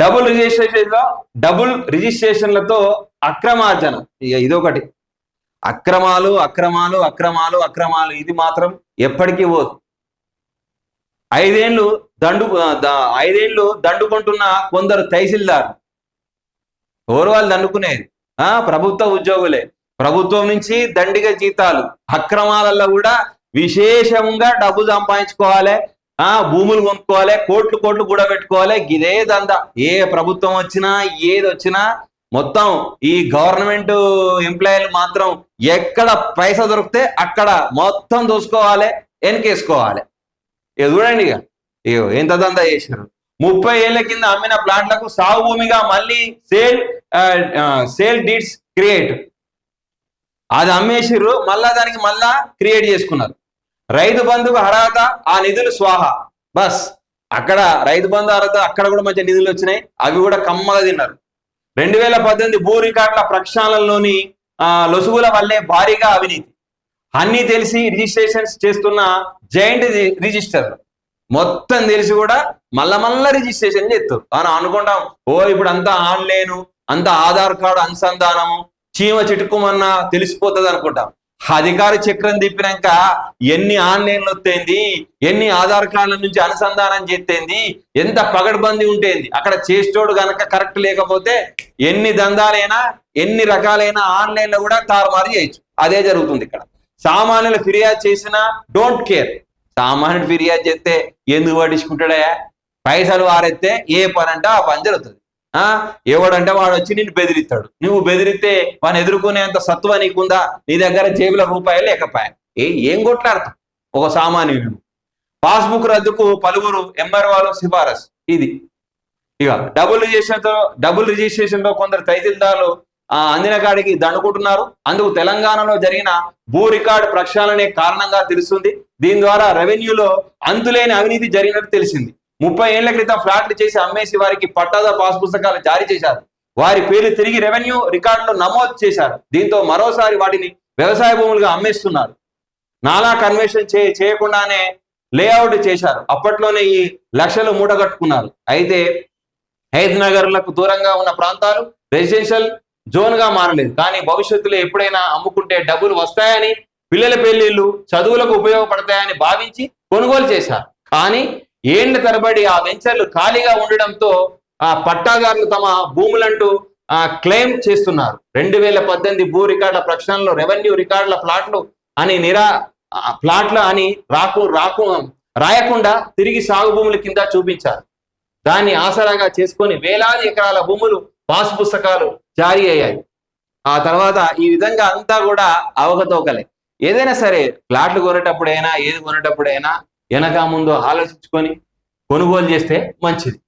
Double రిజిస్ట్రేషన్లో double రిజిస్ట్రేషన్లతో అక్రమార్జన. ఇక ఇదొకటి. అక్రమాలు అక్రమాలు అక్రమాలు అక్రమాలు ఇది మాత్రం ఎప్పటికీ పోదు. ఐదేళ్ళు దండు ఐదేళ్ళు ఐదేళ్ళు దండుకుంటున్న కొందరు తహసీల్దార్. ఎవరు వాళ్ళు దండుకునేది? ఆ ప్రభుత్వ ఉద్యోగులే. ప్రభుత్వం నుంచి దండిగా జీతాలు. అక్రమాలలో కూడా విశేషంగా డబ్బు సంపాదించుకోవాలి. ఆ భూములు కొనుక్కోవాలి కోట్లు కోట్లు కూడా పెట్టుకోవాలి ఇదే దందా. ఏ ప్రభుత్వం వచ్చినా ఏది వచ్చినా మొత్తం ఈ గవర్నమెంట్ ఎంప్లాయీలు మాత్రం ఎక్కడ పైసా దొరికితే అక్కడ మొత్తం దోసుకోవాలి వెనకేసుకోవాలి ఇక చూడండి ఇక ఇగో ఎంత దందా చేశారు. ముప్పై ఏళ్ళ కింద అమ్మిన ప్లాట్లకు సాగు భూమిగా మళ్ళీ సేల్ సేల్ డీడ్స్ క్రియేట్. అది అమ్మేసిర్రు మళ్ళా దానికి మళ్ళా క్రియేట్ చేసుకున్నారు. రైతు బంధుకు అర్హత ఆ నిధులు స్వాహ. బస్. అక్కడ రైతు బంధు అర్హత అక్కడ కూడా మంచి నిధులు వచ్చినాయి. అవి కూడా కమ్మగా తిన్నారు. రెండు వేల పద్దెనిమిది భూ రికార్డుల ప్రక్షాళనలోని ఆ, లొసుగుల వల్లే భారీగా అవినీతి. అన్ని తెలిసి రిజిస్ట్రేషన్స్ చేస్తున్న జాయింట్ రిజిస్టర్. మొత్తం తెలిసి కూడా మళ్ళా మళ్ళా రిజిస్ట్రేషన్ చేస్తారు. మనం అనుకుంటాం ఓ ఇప్పుడు అంతా ఆన్లైన్ అంతా ఆధార్ కార్డు అనుసంధానము చీమ చిటుకుమన్నా తెలిసిపోతుంది అనుకుంటాం అధికార చక్రం తిప్పినాక ఎన్ని ఆన్లైన్లు వస్తేంది ఎన్ని ఆధార్ కార్డుల నుంచి అనుసంధానం చేస్తేంది ఎంత పగడ్బందీ ఉంటేంది? అక్కడ చేసేటోడు కనుక కరెక్ట్ లేకపోతే ఎన్ని దందాలైనా ఎన్ని రకాలైన ఆన్లైన్లో కూడా తారుమారు చేయొచ్చు. అదే జరుగుతుంది ఇక్కడ. సామాన్యులు ఫిర్యాదు చేసినా డోంట్ కేర్. సామాన్యుడు ఫిర్యాదు చేస్తే ఎందుకు పట్టించుకుంటాడే పైసలు వారెత్తే ఏ పని అంటే ఆ పని జరుగుతుంది. ఆ? ఎవడంటే వాడు వచ్చి నిన్ను బెదిరిస్తాడు. నువ్వు బెదిరితే వాని ఎదుర్కొనేంత సత్వ నీకుందా? నీ దగ్గర జేబులో రూపాయలు లేకపోయా ఏ ఏం కొట్లాడతావు? ఒక సామాన్యుడు. పాస్బుక్ రద్దుకు పలువురు ఎంఆర్ఓలు సిఫారసు. ఇది. ఇక డబుల్ రిజిస్ట్రేషన్తో డబుల్ రిజిస్ట్రేషన్లో కొందరు తహసీల్దార్లు ఆ, అందిన కాడికి దండుకుంటున్నారు. అందుకు తెలంగాణలో జరిగిన భూ రికార్డు ప్రక్షాళనే కారణంగా తెలుస్తుంది. దీని ద్వారా రెవెన్యూలో అంతులేని అవినీతి జరిగినట్టు తెలిసింది. ముప్పై ఏళ్ళ క్రితం ఫ్లాట్లు చేసి అమ్మేసి వారికి పట్టాదా పాస్ పుస్తకాలు జారీ చేశారు. వారి పేర్లు తిరిగి రెవెన్యూ రికార్డులో నమోదు చేశారు. దీంతో మరోసారి వాటిని వ్యవసాయ భూములుగా అమ్మేస్తున్నారు. నాలా కన్వెన్షన్ చే చేయకుండానే లేఅవుట్ చేశారు. అప్పట్లోనే ఈ లక్షలు మూటగట్టుకున్నారు. అయితే హైద్ నగర్లకు దూరంగా ఉన్న ప్రాంతాలు రెసిడెన్షియల్ జోన్గా మారలేదు. కానీ భవిష్యత్తులో ఎప్పుడైనా అమ్ముకుంటే డబ్బులు వస్తాయని పిల్లల పెళ్ళిళ్ళు చదువులకు ఉపయోగపడతాయని భావించి కొనుగోలు చేశారు. కానీ ఏండ్ల తరబడి ఆ వెంచర్లు ఖాళీగా ఉండడంతో ఆ పట్టాదారులు తమ భూములంటూ ఆ క్లెయిమ్ చేస్తున్నారు. రెండు వేల పద్దెనిమిది భూ రికార్డుల ప్రక్షాళనలో రెవెన్యూ రికార్డుల ప్లాట్లు అని నిరా ప్లాట్ల అని రాకు రాకు రాయకుండా తిరిగి సాగు భూముల కింద చూపించారు. దాన్ని ఆసరాగా చేసుకొని వేలాది ఎకరాల భూములు పాస్ పుస్తకాలు జారీ అయ్యాయి. ఆ తర్వాత ఈ విధంగా అంతా కూడా అవకతవకలే. ఏదైనా సరే ప్లాట్లు కొనేటప్పుడైనా ఏది కొనేటప్పుడైనా వెనక ముందు ఆలోచించుకొని కొనుగోలు చేస్తే మంచిది.